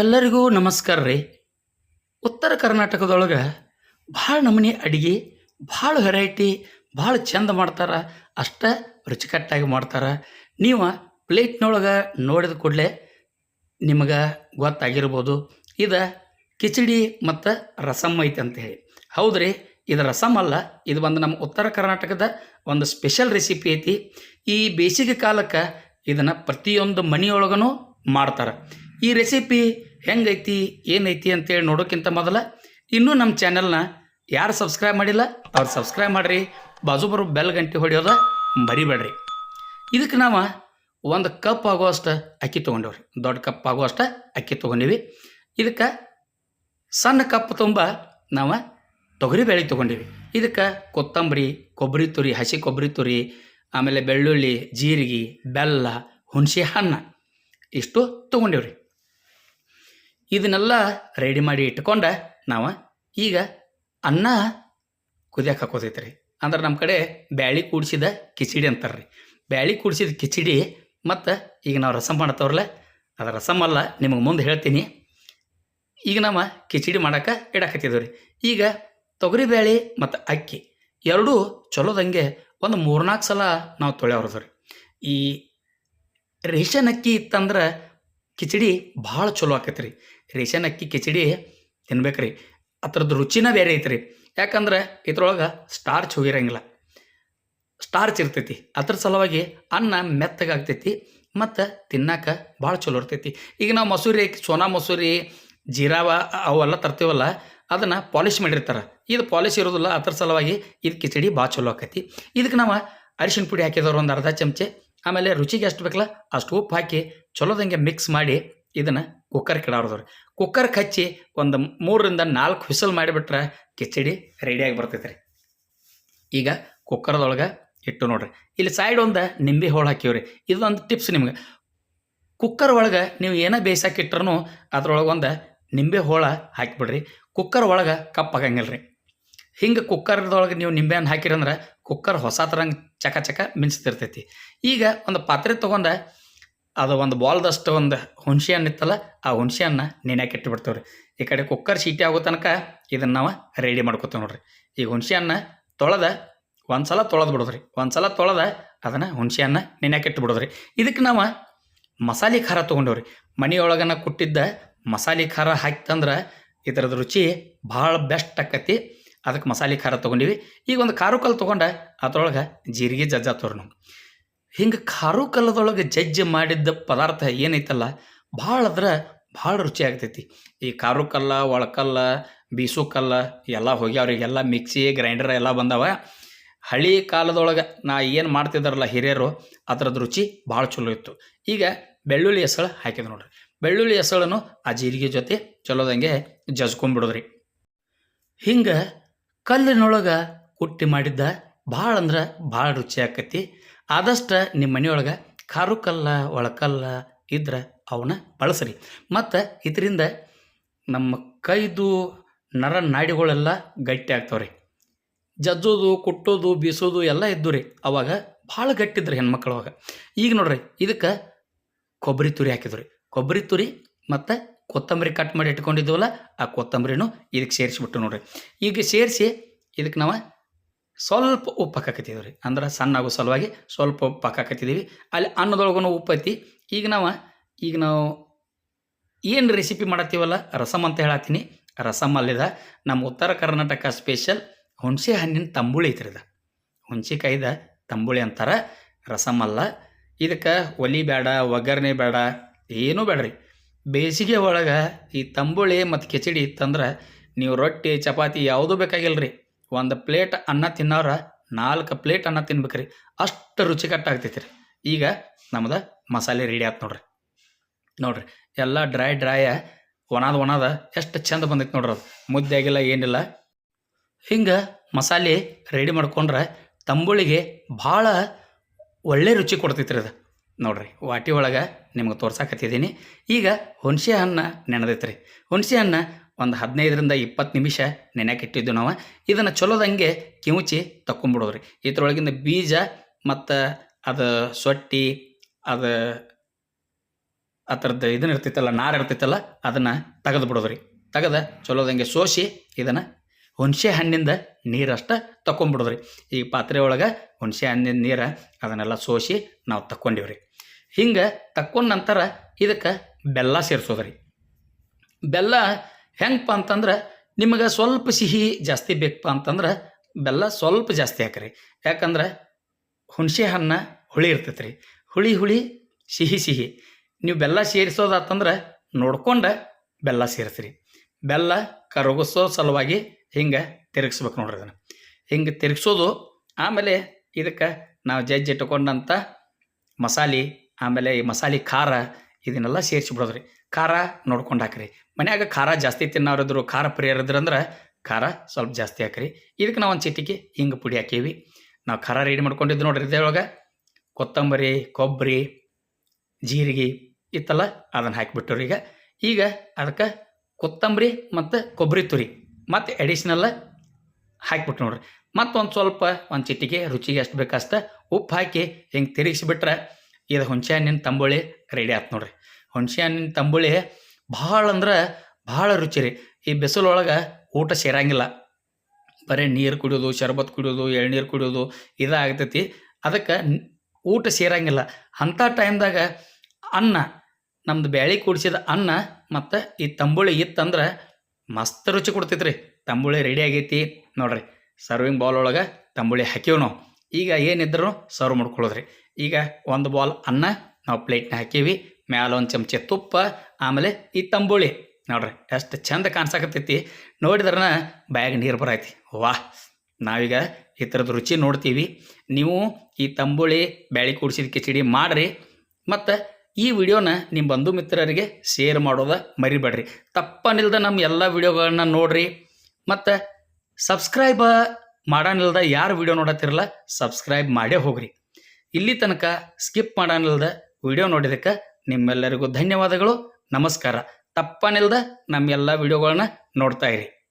ಎಲ್ಲರಿಗೂ ನಮಸ್ಕಾರ ರೀ. ಉತ್ತರ ಕರ್ನಾಟಕದೊಳಗೆ ಭಾಳ ನಮೂನಿ ಅಡಿಗೆ, ಭಾಳ ವೆರೈಟಿ ಭಾಳ ಚಂದ ಮಾಡ್ತಾರೆ, ಅಷ್ಟ ರುಚಿಕಟ್ಟಾಗಿ ಮಾಡ್ತಾರೆ. ನೀವು ಪ್ಲೇಟ್ನೊಳಗೆ ನೋಡಿದ ಕೂಡಲೇ ನಿಮಗೆ ಗೊತ್ತಾಗಿರ್ಬೋದು. ಇದು ಕಿಚಡಿ ಮತ್ತು ರಸಮ್ ಐತೆ ಅಂತ ಹೇಳಿ. ಹೌದು ರೀ ಇದು ರಸಮ್ ಅಲ್ಲ, ಇದು ಒಂದು ನಮ್ಮ ಉತ್ತರ ಕರ್ನಾಟಕದ ಒಂದು ಸ್ಪೆಷಲ್ ರೆಸಿಪಿ ಐತಿ. ಈ ಬೇಸಿಗೆ ಕಾಲಕ್ಕೆ ಇದನ್ನು ಪ್ರತಿಯೊಂದು ಮನೆಯೊಳಗೂ ಮಾಡ್ತಾರೆ. ಈ ರೆಸಿಪಿ ಹೆಂಗೈತಿ, ಏನೈತಿ ಅಂತೇಳಿ ನೋಡೋಕ್ಕಿಂತ ಮೊದಲ ಇನ್ನೂ ನಮ್ಮ ಚಾನೆಲ್ನ ಯಾರು ಸಬ್ಸ್ಕ್ರೈಬ್ ಮಾಡಿಲ್ಲ, ಅವ್ರು ಸಬ್ಸ್ಕ್ರೈಬ್ ಮಾಡಿರಿ. ಬಾಜು ಬರೋ ಬೆಲ್ ಗಂಟೆ ಹೊಡೆಯೋದ ಮರಿಬೇಡ್ರಿ. ಇದಕ್ಕೆ ನಾವು ಒಂದು ಕಪ್ ಆಗುವಷ್ಟು ಅಕ್ಕಿ ತೊಗೊಂಡೇವ್ರಿ. ದೊಡ್ಡ ಕಪ್ ಆಗುವಷ್ಟು ಅಕ್ಕಿ ತೊಗೊಂಡೀವಿ. ಇದಕ್ಕೆ ಸಣ್ಣ ಕಪ್ ತುಂಬ ನಾವು ತೊಗರಿ ಬೇಳೆ ತೊಗೊಂಡೀವಿ. ಇದಕ್ಕೆ ಕೊತ್ತಂಬರಿ, ಕೊಬ್ಬರಿ ತುರಿ, ಹಸಿ ಕೊಬ್ಬರಿ ತುರಿ, ಆಮೇಲೆ ಬೆಳ್ಳುಳ್ಳಿ, ಜೀರಿಗೆ, ಬೆಲ್ಲ, ಹುಣಸೆ ಹಣ್ಣು ಇಷ್ಟು ತೊಗೊಂಡೇವ್ರಿ. ಇದನ್ನೆಲ್ಲ ರೆಡಿ ಮಾಡಿ ಇಟ್ಕೊಂಡ ನಾವು ಈಗ ಅನ್ನ ಕುದಿಯಕ್ಕೆ ಹಾಕೋತೈತೆ ರೀ ಅಂದ್ರೆ ನಮ್ಮ ಕಡೆ ಬ್ಯಾಳಿ ಕೂಡಿಸಿದ ಕಿಚಡಿ ಅಂತಾರೆ ರೀ ಬ್ಯಾಳಿ ಕೂಡಿಸಿದ ಕಿಚಡಿ ಮತ್ತು ಈಗ ನಾವು ರಸಮ್ ಮಾಡತ್ತವ್ರಲ್ಲ, ಅದು ರಸಮ್ ಅಲ್ಲ, ನಿಮಗೆ ಮುಂದೆ ಹೇಳ್ತೀನಿ. ಈಗ ನಾವು ಕಿಚಡಿ ಮಾಡೋಕೆ ಇಡಕತ್ತಿದ್ದೀವಿ ರೀ ಈಗ ತೊಗರಿ ಬೇಳೆ ಮತ್ತು ಅಕ್ಕಿ ಎರಡೂ ಚಲೋದಂಗೆ ಒಂದು ಮೂರ್ನಾಲ್ಕು ಸಲ ನಾವು ತೊಳೆಯವ್ರದ್ದು ರೀ ಈ ರೇಷನ್ ಅಕ್ಕಿ ಇತ್ತಂದ್ರೆ ಕಿಚಡಿ ಭಾಳ ಚಲೋ ಆಕೈತೆ ರೀ ರೇಷನ್ ಅಕ್ಕಿ ಕಿಚಡಿ ತಿನ್ಬೇಕ್ರಿ. ಅದ್ರದ್ದು ರುಚಿನ ಬೇರೆ ಐತ್ರಿ. ಯಾಕಂದ್ರೆ ಇದ್ರೊಳಗೆ ಸ್ಟಾರ್ಚ್ ಹೋಗಿರಂಗಿಲ್ಲ ಸ್ಟಾರ್ಚ್ ಇರ್ತೈತಿ. ಅದ್ರ ಸಲುವಾಗಿ ಅನ್ನ ಮೆತ್ತಗಾಗ್ತೈತಿ ಮತ್ತು ತಿನ್ನಾಕ ಭಾಳ ಚಲೋ ಇರ್ತೈತಿ. ಈಗ ನಾವು ಮಸೂರಿ, ಸೋನಾ ಮಸೂರಿ, ಜೀರಾವ ಅವೆಲ್ಲ ತರ್ತೀವಲ್ಲ, ಅದನ್ನು ಪಾಲಿಶ್ ಮಾಡಿರ್ತಾರೆ. ಇದು ಪಾಲಿಶ್ ಇರೋದಿಲ್ಲ, ಅದ್ರ ಸಲುವಾಗಿ ಇದು ಕಿಚಡಿ ಭಾಳ ಚಲೋ ಆಕೈತಿ. ಇದಕ್ಕೆ ನಾವು ಅರಿಶಿನ ಪುಡಿ ಹಾಕಿದವ್ರು ಒಂದು ಅರ್ಧ ಚಮಚೆ, ಆಮೇಲೆ ರುಚಿಗೆ ಎಷ್ಟು ಬೇಕಲ್ಲ ಅಷ್ಟು ಉಪ್ಪು ಹಾಕಿ ಚಲೋದಂಗೆ ಮಿಕ್ಸ್ ಮಾಡಿ ಇದನ್ನು ಕುಕ್ಕರ್ ಕೆಡಾರ್ದವ್ರಿ ಕುಕ್ಕರ್ಗೆ ಹಚ್ಚಿ ಒಂದು ಮೂರರಿಂದ ನಾಲ್ಕು ವಿಸಲ್ ಮಾಡಿಬಿಟ್ರೆ ಕಿಚಡಿ ರೆಡಿಯಾಗಿ ಬರ್ತೈತೆ ರೀ ಈಗ ಕುಕ್ಕರ್ದೊಳಗೆ ಇಟ್ಟು ನೋಡ್ರಿ. ಇಲ್ಲಿ ಸೈಡ್ ಒಂದು ನಿಂಬೆ ಹೋಳು ಹಾಕಿವ್ರಿ. ಇದೊಂದು ಟಿಪ್ಸ್ ನಿಮ್ಗೆ. ಕುಕ್ಕರ್ ಒಳಗೆ ನೀವು ಏನೇ ಬೇಯಿಸಾಕಿಟ್ರೂ ಅದ್ರೊಳಗೆ ಒಂದು ನಿಂಬೆ ಹೋಳ ಹಾಕಿಬಿಡ್ರಿ. ಕುಕ್ಕರ್ ಒಳಗೆ ಕಪ್ಪಾಗಂಗಿಲ್ಲ ರೀ ಹಿಂಗೆ ಕುಕ್ಕರ್ದೊಳಗೆ ನೀವು ನಿಂಬೆಹಣ್ಣು ಹಾಕಿರಂದ್ರೆ ಕುಕ್ಕರ್ ಹೊಸ ಥರಂಗೆ ಚಕ ಚಕ ಮಿಂಚ್ತಿರ್ತೈತಿ. ಈಗ ಒಂದು ಪಾತ್ರೆ ತೊಗೊಂಡು ಅದು ಒಂದು ಬಾಲ್ದಷ್ಟು ಒಂದು ಹುಣಸೆ ಹಣ್ಣು ಇತ್ತಲ್ಲ ಆ ಹುಣಸೆ ಹಣ್ಣು ನೆನೆಯಾಕೆ ಇಟ್ಬಿಡ್ತೇವೆ ರೀ ಈ ಕಡೆ ಕುಕ್ಕರ್ ಸೀಟಿ ಆಗೋ ತನಕ ಇದನ್ನು ನಾವು ರೆಡಿ ಮಾಡ್ಕೋತೇವೆ ನೋಡ್ರಿ. ಈ ಹುಣಸೆ ಹಣ್ಣು ತೊಳೆದ ಒಂದು ಸಲ ತೊಳೆದು ಬಿಡೋದ್ರಿ. ಒಂದು ಸಲ ತೊಳೆದ ಅದನ್ನು ಹುಣಸೆ ಹಣ್ಣು ನೆನೆಯಾಕೆ ಇಟ್ಬಿಡೋದ್ರಿ ಇದಕ್ಕೆ ನಾವು ಮಸಾಲೆ ಖಾರ ತೊಗೊಂಡೇವ್ರಿ. ಮನೆಯೊಳಗನ ಕೊಟ್ಟಿದ್ದ ಮಸಾಲೆ ಖಾರ ಹಾಕ್ತಂದ್ರೆ ಇದರದ ರುಚಿ ಭಾಳ ಬೆಸ್ಟ್ ಆಕತಿ. ಅದಕ್ಕೆ ಮಸಾಲೆ ಖಾರ ತೊಗೊಂಡಿವಿ. ಈಗ ಒಂದು ಖಾರು ಕಲ್ಲು ತೊಗೊಂಡ ಅದ್ರೊಳಗೆ ಜೀರಿಗೆ ಜಜ್ಜಾತವ್ರಿ ನಾವು. ಹಿಂಗೆ ಖಾರು ಕಲ್ಲದೊಳಗೆ ಜಜ್ಜಿ ಮಾಡಿದ್ದ ಪದಾರ್ಥ ಏನೈತಲ್ಲ, ಭಾಳ ಅದ್ರ ಭಾಳ ರುಚಿ ಆಗ್ತೈತಿ. ಈ ಖಾರು ಕಲ್ಲ ಒಳಕಲ್ಲ ಬೀಸು ಕಲ್ಲ, ಎಲ್ಲ ಹೋಗಿ ಅವರಿಗೆಲ್ಲ ಮಿಕ್ಸಿ, ಗ್ರೈಂಡರ್ ಎಲ್ಲ ಬಂದವ. ಹಳಿ ಕಾಲದೊಳಗೆ ನಾ ಏನು ಮಾಡ್ತಿದ್ದಾರಲ್ಲ ಹಿರಿಯರು ಅದ್ರದ್ದು ರುಚಿ ಭಾಳ ಚಲೋ ಇತ್ತು. ಈಗ ಬೆಳ್ಳುಳ್ಳಿ ಹೆಸಳು ಹಾಕಿದ್ರು ನೋಡ್ರಿ. ಬೆಳ್ಳುಳ್ಳಿ ಹೆಸಳನ್ನು ಆ ಜೀರಿಗೆ ಜೊತೆ ಚಲೋದಂಗೆ ಜಜ್ಕೊಂಡ್ಬಿಡೋದ್ರಿ ಹಿಂಗೆ ಕಲ್ಲಿನೊಳಗೆ ಕುಟ್ಟಿ ಮಾಡಿದ್ದ ಭಾಳ ಅಂದ್ರೆ ಭಾಳ ರುಚಿ ಆಕತಿ ಆದಷ್ಟು ನಿಮ್ಮ ಮನೆಯೊಳಗೆ ಖಾರು ಕಲ್ಲ ಒಳಕಲ್ಲ ಇದ್ರೆ ಅವನ್ನ ಬಳಸ್ರಿ. ಮತ್ತು ಇದರಿಂದ ನಮ್ಮ ಕೈದು, ನರ ನಾಡಿಗಳೆಲ್ಲ ಗಟ್ಟಿ ಆಗ್ತಾವ್ರಿ. ಜಜ್ಜೋದು, ಕುಟ್ಟೋದು, ಬೀಸೋದು ಎಲ್ಲ ಇದ್ದು ರೀ ಅವಾಗ ಭಾಳ ಗಟ್ಟಿದ್ರಿ ಹೆಣ್ಮಕ್ಳು ಅವಾಗ. ಈಗ ನೋಡ್ರಿ, ಇದಕ್ಕೆ ಕೊಬ್ಬರಿ ತುರಿ ಹಾಕಿದ್ರಿ. ಕೊಬ್ಬರಿ ತುರಿ ಮತ್ತು ಕೊತ್ತಂಬರಿ ಕಟ್ ಮಾಡಿ ಇಟ್ಕೊಂಡಿದ್ದೀವಲ್ಲ ಆ ಕೊತ್ತಂಬರಿನೂ ಇದಕ್ಕೆ ಸೇರಿಸ್ಬಿಟ್ಟು ನೋಡ್ರಿ. ಈಗ ಸೇರಿಸಿ ಇದಕ್ಕೆ ನಾವು ಸ್ವಲ್ಪ ಉಪ್ಪು ಹಾಕಾಕತ್ತಿದ್ದೀವಿ ರೀ ಅಂದ್ರೆ ಸಣ್ಣ ಸಲುವಾಗಿ ಸ್ವಲ್ಪ ಉಪ್ಪು ಹಾಕಾಕತ್ತಿದ್ದೀವಿ ಅಲ್ಲಿ ಅನ್ನದೊಳಗೂ ಐತಿ. ಈಗ ನಾವು ಈಗ ನಾವು ಏನು ರೆಸಿಪಿ ಮಾಡತ್ತೀವಲ್ಲ? ರಸಮ್ ಅಂತ ಹೇಳತ್ತೀನಿ ರಸಮ್ ಅಲ್ಲಿದ ನಮ್ಮ ಉತ್ತರ ಕರ್ನಾಟಕ ಸ್ಪೆಷಲ್ ಹುಣಸೆ ಹಣ್ಣಿನ ತಂಬುಳಿ ಐತ್ರಿ ಇದು ಹುಣಸೆಕಾಯಿದ ತಂಬುಳಿ ಅಂತಾರೆ. ರಸಮ್ ಅಲ್ಲ. ಇದಕ್ಕೆ ಒಲಿ ಬೇಡ ಒಗ್ಗರಣೆ ಬೇಡ ಏನೂ ಬೇಡ್ರಿ ಬೇಸಿಗೆ ಒಳಗೆ ಈ ತಂಬುಳಿ ಮತ್ತು ಕಿಚಡಿ ಇತ್ತಂದ್ರೆ ನೀವು ರೊಟ್ಟಿ, ಚಪಾತಿ ಯಾವುದೂ ಬೇಕಾಗಿಲ್ಲ ರೀ ಒಂದು ಪ್ಲೇಟ್ ಅನ್ನ ತಿನ್ನೋರ ನಾಲ್ಕು ಪ್ಲೇಟ್ ಅನ್ನ ತಿನ್ಬೇಕ್ರಿ. ಅಷ್ಟು ರುಚಿಕಟ್ಟಾಗ್ತೈತಿ ರೀ ಈಗ ನಮ್ದು ಮಸಾಲೆ ರೆಡಿ ಆಯ್ತು ನೋಡ್ರಿ. ನೋಡ್ರಿ, ಎಲ್ಲ ಡ್ರೈ ಡ್ರೈ ಒಣದ ಒಣದ ಎಷ್ಟು ಚಂದ ಬಂದೈತೆ ನೋಡ್ರಿ ಅದು. ಮುದ್ದೆ ಆಗಿಲ್ಲ ಏನಿಲ್ಲ. ಹಿಂಗೆ ಮಸಾಲೆ ರೆಡಿ ಮಾಡ್ಕೊಂಡ್ರೆ ತಂಬುಳಿಗೆ ಭಾಳ ಒಳ್ಳೆ ರುಚಿ ಕೊಡ್ತೈತ್ರಿ ಅದು. ನೋಡ್ರಿ, ವಾಟಿ ಒಳಗೆ ನಿಮ್ಗೆ ತೋರ್ಸಾಕತ್ತಿದ್ದೀನಿ ಈಗ ಹುಣಸೆ ಹಣ್ಣು ನೆನೆದೈತ್ರಿ. ಹುಣಸೆ ಹಣ್ಣು ಒಂದು ಹದಿನೈದರಿಂದ ಇಪ್ಪತ್ತು ನಿಮಿಷ ನೆನೆಯಕ್ಕೆ ನಾವು. ಇದನ್ನು ಚಲೋದಂಗೆ ಕಿವುಚಿ ತಕ್ಕೊಂಬಿಡೋದ್ರಿ. ಇದರೊಳಗಿಂದ ಬೀಜ ಮತ್ತು ಅದು ಸೊಟ್ಟಿ, ಅದು ಆ ಥರದ್ದು ಇದನ್ನ ಇರ್ತೈತಲ್ಲ ನಾರು ಇರ್ತೈತಲ್ಲ ಅದನ್ನು ತೆಗೆದು ಬಿಡೋದ್ರಿ ತೆಗೆದ ಚಲೋದಂಗೆ ಸೋಸಿ ಇದನ್ನು ಹುಣಸೆ ಹಣ್ಣಿಂದ ನೀರಷ್ಟು ತಗೊಂಡ್ಬಿಡೋದ್ರಿ ಈ ಪಾತ್ರೆ ಒಳಗೆ ಹುಣಸೆ ಹಣ್ಣಿನ ನೀರು ಅದನ್ನೆಲ್ಲ ಸೋಸಿ ನಾವು ತಕ್ಕೊಂಡಿವ್ರಿ. ಹಿಂಗೆ ತಕ್ಕೊಂಡ ನಂತರ ಇದಕ್ಕೆ ಬೆಲ್ಲ ಸೇರಿಸೋದ್ರಿ. ಬೆಲ್ಲ ಹೆಂಗಪ್ಪ ಅಂತಂದ್ರೆ ನಿಮಗೆ ಸ್ವಲ್ಪ ಸಿಹಿ ಜಾಸ್ತಿ ಬೇಕಪ್ಪ ಅಂತಂದ್ರೆ ಬೆಲ್ಲ ಸ್ವಲ್ಪ ಜಾಸ್ತಿ ಹಾಕ್ರಿ. ಯಾಕಂದ್ರೆ ಹುಣಸೆ ಹಣ್ಣ ಹುಳಿ ಇರ್ತೈತೆ ರೀ ಹುಳಿ ಹುಳಿ ಸಿಹಿ ಸಿಹಿ. ನೀವು ಬೆಲ್ಲ ಸೇರಿಸೋದಾತಂದ್ರೆ ನೋಡ್ಕೊಂಡು ಬೆಲ್ಲ ಸೇರಿಸ್ರಿ. ಬೆಲ್ಲ ಕರಗಿಸೋ ಸಲುವಾಗಿ ಹಿಂಗೆ ತಿರುಗಿಸ್ಬೇಕು ನೋಡ್ರಿ ಅದನ್ನು ಹಿಂಗೆ ತಿರುಗಿಸೋದು ಆಮೇಲೆ ಇದಕ್ಕೆ ನಾವು ಜಜ್ಜಿ ಇಟ್ಟುಕೊಂಡಂಥ ಮಸಾಲೆ, ಆಮೇಲೆ ಈ ಮಸಾಲೆ ಖಾರ ಇದನ್ನೆಲ್ಲ ಸೇರಿಸಿಬಿಡೋದ್ರಿ. ಖಾರ ನೋಡ್ಕೊಂಡು ಹಾಕ್ರಿ. ಮನ್ಯಾಗ ಖಾರ ಜಾಸ್ತಿ ತಿನ್ನೋರಿದ್ರು, ಖಾರ ಪ್ರಿಯರಿದ್ರು ಅಂದ್ರೆ ಖಾರ ಸ್ವಲ್ಪ ಜಾಸ್ತಿ ಹಾಕ್ರಿ. ಇದಕ್ಕೆ ನಾವು ಒಂದು ಚಿಟಿಕೆ ಹಿಂಗೆ ಪುಡಿ ಹಾಕೀವಿ. ನಾವು ಖಾರ ರೆಡಿ ಮಾಡ್ಕೊಂಡಿದ್ದು ನೋಡ್ರಿ ಇದ್ರೊಳಗೆ ಕೊತ್ತಂಬರಿ ಕೊಬ್ಬರಿ ಜೀರಿಗೆ ಇತ್ತಲ್ಲ ಅದನ್ನು ಹಾಕಿಬಿಟ್ಟವ್ರಿ ಈಗ. ಈಗ ಅದಕ್ಕೆ ಕೊತ್ತಂಬರಿ ಮತ್ತು ಕೊಬ್ಬರಿ ತುರಿ ಮತ್ತು ಎಡಿಷ್ನಲ್ಲ ಹಾಕಿಬಿಟ್ಟು ನೋಡ್ರಿ. ಮತ್ತೊಂದು ಸ್ವಲ್ಪ ಒಂದು ಚಿಟಿಕೆ ರುಚಿಗೆ ಎಷ್ಟು ಬೇಕಷ್ಟ ಉಪ್ಪು ಹಾಕಿ ಹಿಂಗೆ ತಿರುಗಿಸಿಬಿಟ್ರೆ ಇದು ಹುಣಸೆ ಹಣ್ಣಿನ ತಂಬುಳಿ ರೆಡಿ ಆಯ್ತು ನೋಡ್ರಿ. ಹುಣಸೆ ಹಣ್ಣಿನ ತಂಬುಳಿ ಭಾಳ ಅಂದ್ರೆ ಭಾಳ ರುಚಿ ರೀ. ಈ ಬಿಸಿಲೊಳಗೆ ಊಟ ಸೇರಂಗಿಲ್ಲ. ಬರೀ ನೀರು ಕುಡಿಯೋದು, ಶರ್ಬತ್ ಕುಡಿಯೋದು, ಎಳ್ನೀರು ಕುಡಿಯೋದು ಇದಾಗ್ತೈತಿ ಅದಕ್ಕೆ ಊಟ ಸೇರಂಗಿಲ್ಲ. ಅಂಥ ಟೈಮ್ದಾಗ ಅನ್ನ, ನಮ್ದು ಬ್ಯಾಳಿ ಕೂಡಿಸಿದ ಅನ್ನ ಮತ್ತು ಈ ತಂಬುಳಿ ಇತ್ತಂದ್ರೆ ಮಸ್ತ್ ರುಚಿ ಕೊಡ್ತೈತ್ರಿ. ತಂಬುಳಿ ರೆಡಿ ಆಗೈತಿ ನೋಡ್ರಿ. ಸರ್ವಿಂಗ್ ಬೌಲ್ ಒಳಗೆ ತಂಬುಳಿ ಹಾಕಿವ್ ನಾವು. ಈಗ ಏನಿದ್ರು ಸರ್ವ್ ಮಾಡ್ಕೊಳ್ಳೋದ್ರಿ. ಈಗ ಒಂದು ಬಾಲ್ ಅನ್ನ ನಾವು ಪ್ಲೇಟ್ನ ಹಾಕೀವಿ. ಮ್ಯಾಲ ಒಂದು ಚಮಚೆ ತುಪ್ಪ, ಆಮೇಲೆ ಈ ತಂಬುಳಿ. ನೋಡ್ರಿ, ಎಷ್ಟು ಚಂದ ಕಾಣಿಸಕತ್ತೈತಿ. ನೋಡಿದ್ರನ ಬ್ಯಾಗ್ ನೀರು ಬರೈತಿ ವಾಹ್, ನಾವೀಗ ಈ ಥರದ ರುಚಿ ನೋಡ್ತೀವಿ. ನೀವು ಈ ತಂಬುಳಿ, ಬ್ಯಾಳಿ ಕೂಡಿಸಿದ ಕಿಚಡಿ ಮಾಡಿರಿ. ಮತ್ತು ಈ ವಿಡಿಯೋನ ನಿಮ್ಮ ಬಂಧು ಮಿತ್ರರಿಗೆ ಶೇರ್ ಮಾಡೋದ ಮರಿಬೇಡ್ರಿ. ತಪ್ಪನಿಲ್ದ ನಮ್ಮ ಎಲ್ಲ ವಿಡಿಯೋಗಳನ್ನ ನೋಡ್ರಿ. ಮತ್ತು ಸಬ್ಸ್ಕ್ರೈಬ ಮಾಡಾನಿಲ್ದ ಯಾರು ವಿಡಿಯೋ ನೋಡತ್ತಿರಲ್ಲ ಸಬ್ಸ್ಕ್ರೈಬ್ ಮಾಡೇ ಹೋಗ್ರಿ. ಇಲ್ಲಿ ತನಕ ಸ್ಕಿಪ್ ಮಾಡಾನಿಲ್ದ ವಿಡಿಯೋ ನೋಡಿದಕ್ಕೆ ನಿಮ್ಮೆಲ್ಲರಿಗೂ ಧನ್ಯವಾದಗಳು, ನಮಸ್ಕಾರ. ತಪ್ಪನಿಲ್ದ ನಮ್ಮ ಎಲ್ಲ ವಿಡಿಯೋಗಳನ್ನ ನೋಡ್ತಾ ಇರಿ.